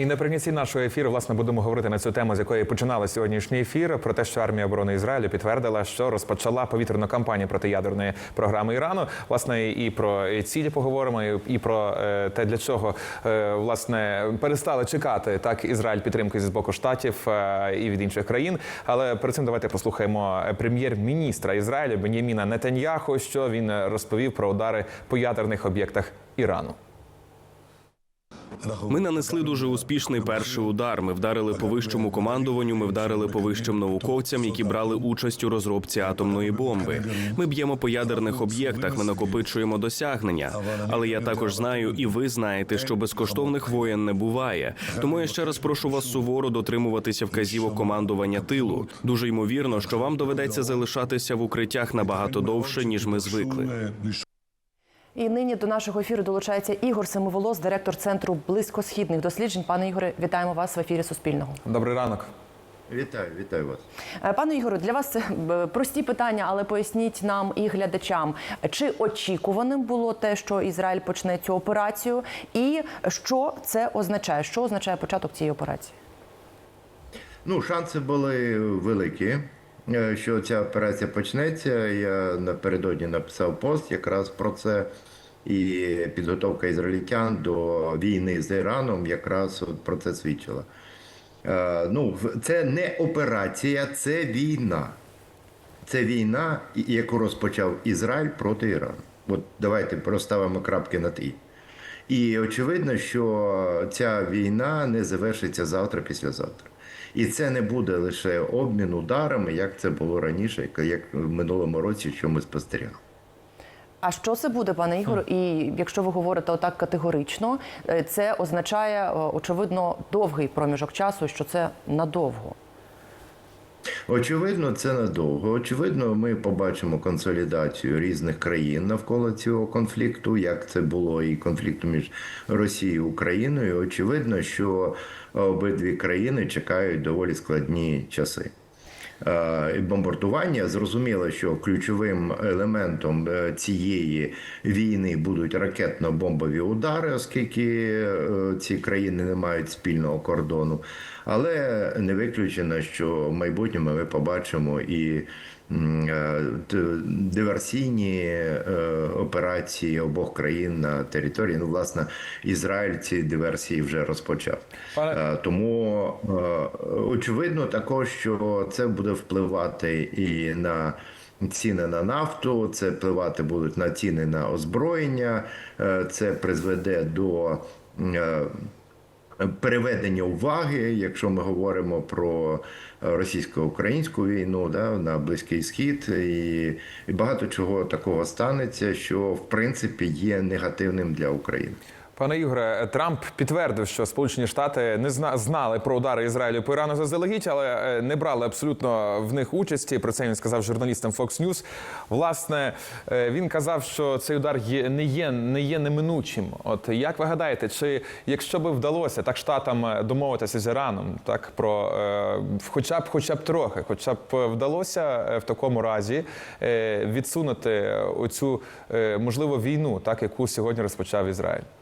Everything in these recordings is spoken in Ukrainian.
І наприкінці нашого ефіру власне будемо говорити на цю тему, з якої починали сьогоднішній ефір. Про те, що армія оборони Ізраїлю підтвердила, що розпочала повітряну кампанію проти ядерної програми Ірану. Власне, і про цілі поговоримо, і- про е, те, для чого е, власне перестали чекати так Ізраїль підтримки зі боку штатів е, і від інших країн. Але перед цим давайте послухаємо прем'єр-міністра Ізраїлю Беняміна Нетаньяху, що він розповів про удари по ядерних об'єктах Ірану. Ми нанесли дуже успішний перший удар. Ми вдарили по вищому командуванню. Ми вдарили по вищим науковцям, які брали участь у розробці атомної бомби. Ми б'ємо по ядерних об'єктах. Ми накопичуємо досягнення. Але я також знаю, і ви знаєте, що безкоштовних воєн не буває. Тому я ще раз прошу вас суворо дотримуватися вказівок командування тилу. Дуже ймовірно, що вам доведеться залишатися в укриттях набагато довше, ніж ми звикли. І нині до нашого ефіру долучається Ігор Семиволос, директор центру близькосхідних досліджень. Пане Ігоре, вітаємо вас в ефірі Суспільного. Добрий ранок. Вітаю, вітаю вас. Е, Пане Ігору, для вас це е, прості питання, але поясніть нам і глядачам, чи очікуваним було те, що Ізраїль почне цю операцію, і що це означає? Що означає початок цієї операції? Ну, шанси були великі, що ця операція почнеться. Я напередодні написав пост якраз про це. І підготовка ізраїльтян до війни з Іраном якраз про це свідчила. Е, Ну, це не операція, це війна. Це війна, яку розпочав Ізраїль проти Ірану. От давайте проставимо крапки над і. І очевидно, що ця війна не завершиться завтра, післязавтра. І це не буде лише обмін ударами, як це було раніше, як в минулому році, що ми спостерігали. А що це буде, пане Ігор? І якщо ви говорите отак категорично, е, це означає е, очевидно довгий проміжок часу, що це надовго. Очевидно, це надовго. Очевидно, ми побачимо консолідацію різних країн навколо цього конфлікту, як це було і конфлікту між Росією і Україною. Очевидно, що обидві країни чекають доволі складні часи. Е, Бомбардування зрозуміло, що ключовим елементом е, цієї війни будуть ракетно-бомбові удари, оскільки е, ці країни не мають спільного кордону. Але не виключено, що в майбутньому ми побачимо і е, диверсійні е, операції обох країн на території. Ну, власне, Ізраїль ці диверсії вже розпочав. Пане- Е, Тому очевидно також, що це буде впливати і на ціни на нафту, це впливати будуть на ціни на озброєння, це призведе до переведення уваги, якщо ми говоримо про російсько-українську війну да, на Близький Схід, і, і багато чого такого станеться, що в принципі є негативним для України. Пане Ігоре, Трамп підтвердив, що Сполучені Штати не знали про удари Ізраїлю по Ірану заздалегідь, але е, не брали абсолютно в них участі. Про це він сказав журналістам Fox News. Власне, е, він казав, що цей удар є не є не є неминучим. От як ви гадаєте, чи якщо би вдалося так штатам е, домовитися з Іраном, так про е, хоча б хоча б трохи, хоча б вдалося е, в такому разі е, відсунути оцю е, можливо війну, так яку сьогодні розпочав Ізраїль.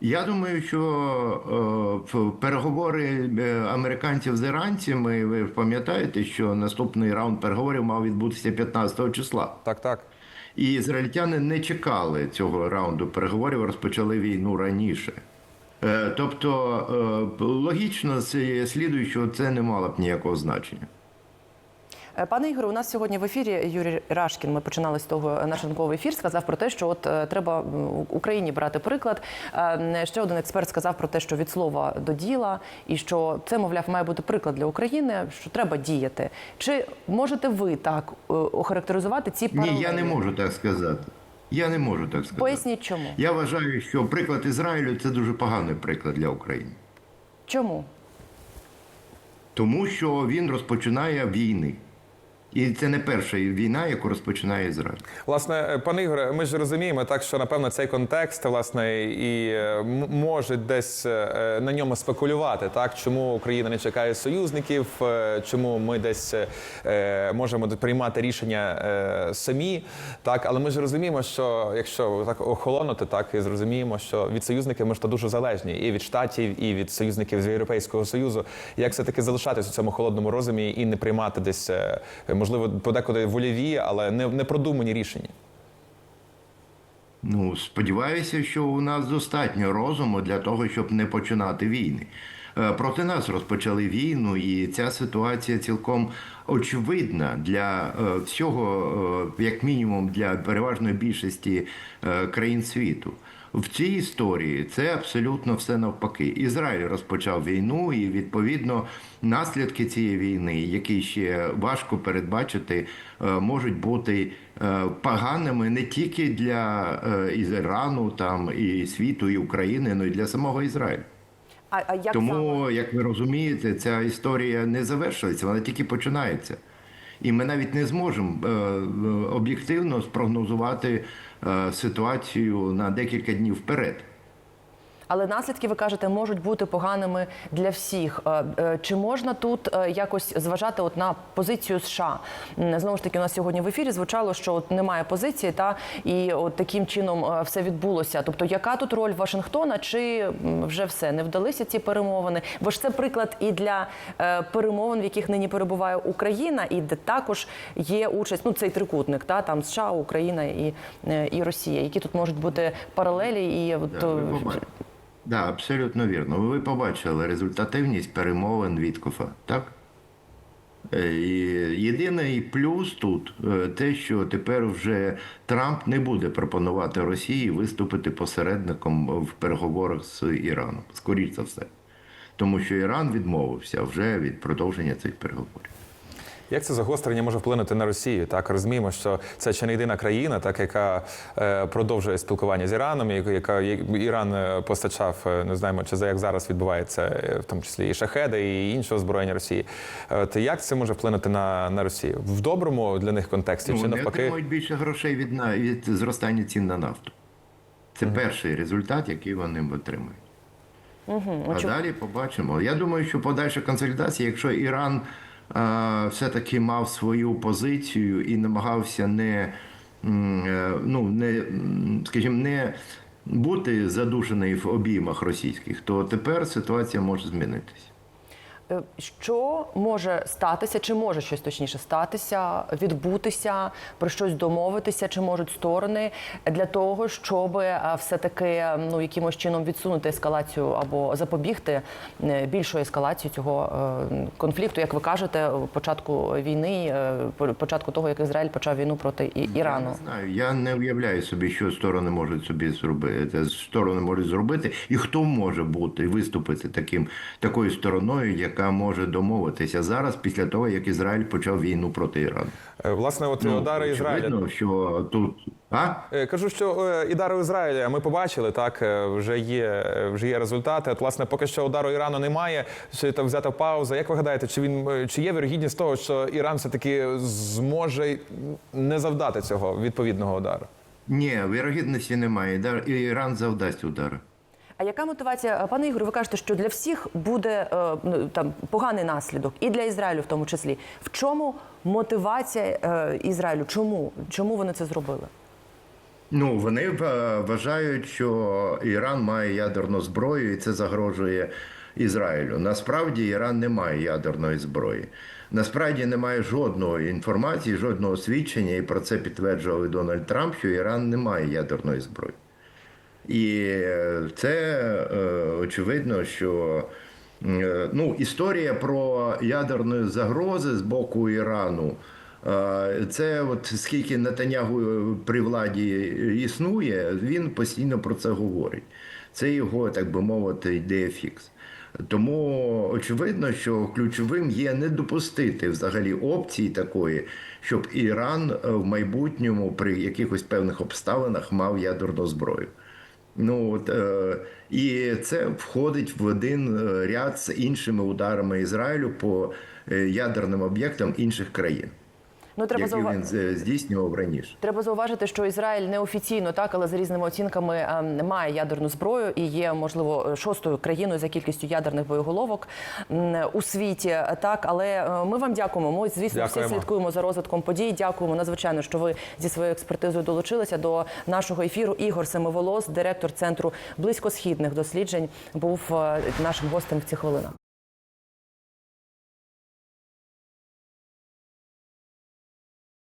Я думаю, що е, переговори е, американців з іранцями, ви пам'ятаєте, що наступний раунд переговорів мав відбутися 15 числа. Так, так. І ізраїльтяни не чекали цього раунду переговорів, розпочали війну раніше. Е, Тобто, е, логічно слідує, що це не мало б ніякого значення. Е, Пане Ігоре, у нас сьогодні в ефірі Юрій Рашкін. Ми починали з того наш ранковий ефір. Сказав про те, що от е, треба Україні брати приклад. Е, Ще один експерт сказав про те, що від слова до діла, і що це, мовляв, має бути приклад для України, що треба діяти. Чи можете ви так е, охарактеризувати ці паралелі? Ні, я не можу так сказати. Я не можу так сказати. Поясніть, чому? Я вважаю, що приклад Ізраїлю це дуже поганий приклад для України. Чому? Тому що він розпочинає війни. І це не перша війна, яку розпочинає Ізраїль. Власне, е, пане Ігоре, ми ж розуміємо так, що напевно цей контекст власне і е, може десь е, на ньому спекулювати. Так, чому Україна не чекає союзників, чому ми десь можемо приймати рішення самі. Так, але ми ж розуміємо, що якщо так охолонути, так і зрозуміємо, що від союзників ми ж то дуже залежні і від штатів, і від союзників з Європейського союзу. Як все таки залишатись у цьому холодному розумі і не приймати десь можливо подекуди вольові, але не, не продумані рішення. Ну, сподіваюся, що у нас достатньо розуму для того, щоб не починати війни. Е, Проти нас розпочали війну, і ця ситуація цілком очевидна для е, всього, е, як мінімум, для переважної більшості країн світу. В цій історії це абсолютно все навпаки. Ізраїль розпочав війну, і відповідно наслідки цієї війни, які ще важко передбачити, е, можуть бути е, поганими не тільки для е, Ірану, там і світу, і України, але й для самого Ізраїлю. А, а як саме? Тому, як ви розумієте, ця історія не завершується, вона тільки починається. І ми навіть не зможемо е, об'єктивно спрогнозувати ситуацію на декілька днів вперед. Але наслідки, ви кажете, можуть бути поганими для всіх. Е, е, Чи можна тут е, якось зважати от на позицію США? Знову ж таки, у нас сьогодні в ефірі звучало, що от немає позиції, та і от таким чином все відбулося. Тобто, яка тут роль Вашингтона? Чи вже все не вдалися ці перемовини? Бо ж це приклад і для перемовин, в яких нині перебуває Україна, і де також є участь. Ну цей трикутник, та там США, Україна і, і Росія. Які тут можуть бути паралелі і от, Да, абсолютно вірно. Ви побачили результативність перемовин Віткофа, так? Е, І єдиний плюс тут е, те, що тепер вже Трамп не буде пропонувати Росії виступити посередником в переговорах з Іраном, скоріш за все. Тому що Іран відмовився вже від продовження цих переговорів. Як це загострення може вплинути на Росію? Так розуміємо, що це ще не єдина країна, так яка е, продовжує спілкування з Іраном, яка, яка Іран е, постачав, е, не знаємо, чи за як зараз відбувається, в тому числі і шахеди, і інше озброєння Росії. От як це може вплинути на, на Росію в доброму для них контексті, Ну, чи вони навпаки? отримують більше грошей від, на- від зростання цін на нафту. Це перший результат, який вони отримують. А далі побачимо. Я думаю, що подальша консолідація, якщо Іран все-таки мав свою позицію і намагався не, е, ну, не, скажімо, не бути задушений в обіймах російських, то тепер ситуація може змінитися. Е, Що може статися, чи може щось точніше статися, відбутися, про щось домовитися, чи можуть сторони для того, щоб все таки ну якимось чином відсунути ескалацію або запобігти е, більшої ескалації цього е, конфлікту, як ви кажете, початку війни, е, початку того, як Ізраїль почав війну проти І- Я Ірану. не знаю. Я не уявляю собі, що сторони можуть собі зробити. Сторони можуть зробити, і хто може бути виступити таким такою стороною, яка може домовитися зараз, після того як Ізраїль почав війну проти Ірану. Е, Власне, от удари Ізраїля. що тут а Е, Кажу, що е, удару Ізраїля ми побачили, так е, вже є е, вже є результати. От, власне, поки що удару Ірану немає. Чи там взята пауза? Як ви гадаєте, чи він е, чи є вірогідність того, що Іран все таки зможе не завдати цього відповідного удару? ні, вірогідності немає. Іран завдасть удар. А яка мотивація, пане Ігорю, ви кажете, що для всіх буде е, ну, там поганий наслідок, і для Ізраїлю в тому числі. В чому мотивація е, Ізраїлю? Чому? Чому вони це зробили? Ну, вони е, вважають, що Іран має ядерну зброю, і це загрожує Ізраїлю. Насправді Іран не має ядерної зброї. Насправді немає жодної інформації, жодного свідчення, і про це підтверджував Дональд Трамп, що Іран не має ядерної зброї. І е, це е, очевидно, що е, ну, історія про ядерні загрози з боку Ірану. Це от скільки Нетанягу при владі існує, він постійно про це говорить. Це його, так би мовити, ідея фікс. Тому очевидно, що ключовим є не допустити взагалі опції такої, щоб Іран в майбутньому при якихось певних обставинах мав ядерну зброю. Ну от, е, і це входить в один е, ряд з іншими ударами Ізраїлю по е, ядерним об'єктам інших країн. Ну, треба який він е, здійснював раніше. Треба зауважити, що Ізраїль неофіційно так, але за різними оцінками ем, має ядерну зброю і є можливо шостою країною за кількістю ядерних боєголовок у світі. Так, але е, ми вам дякуємо. Ми звісно Дякуємо. всі слідкуємо за розвитком подій. Дякуємо надзвичайно, що ви зі своєю експертизою долучилися до нашого ефіру. Ігор Семиволос, директор центру близькосхідних досліджень, був е, нашим гостем в ці хвилини.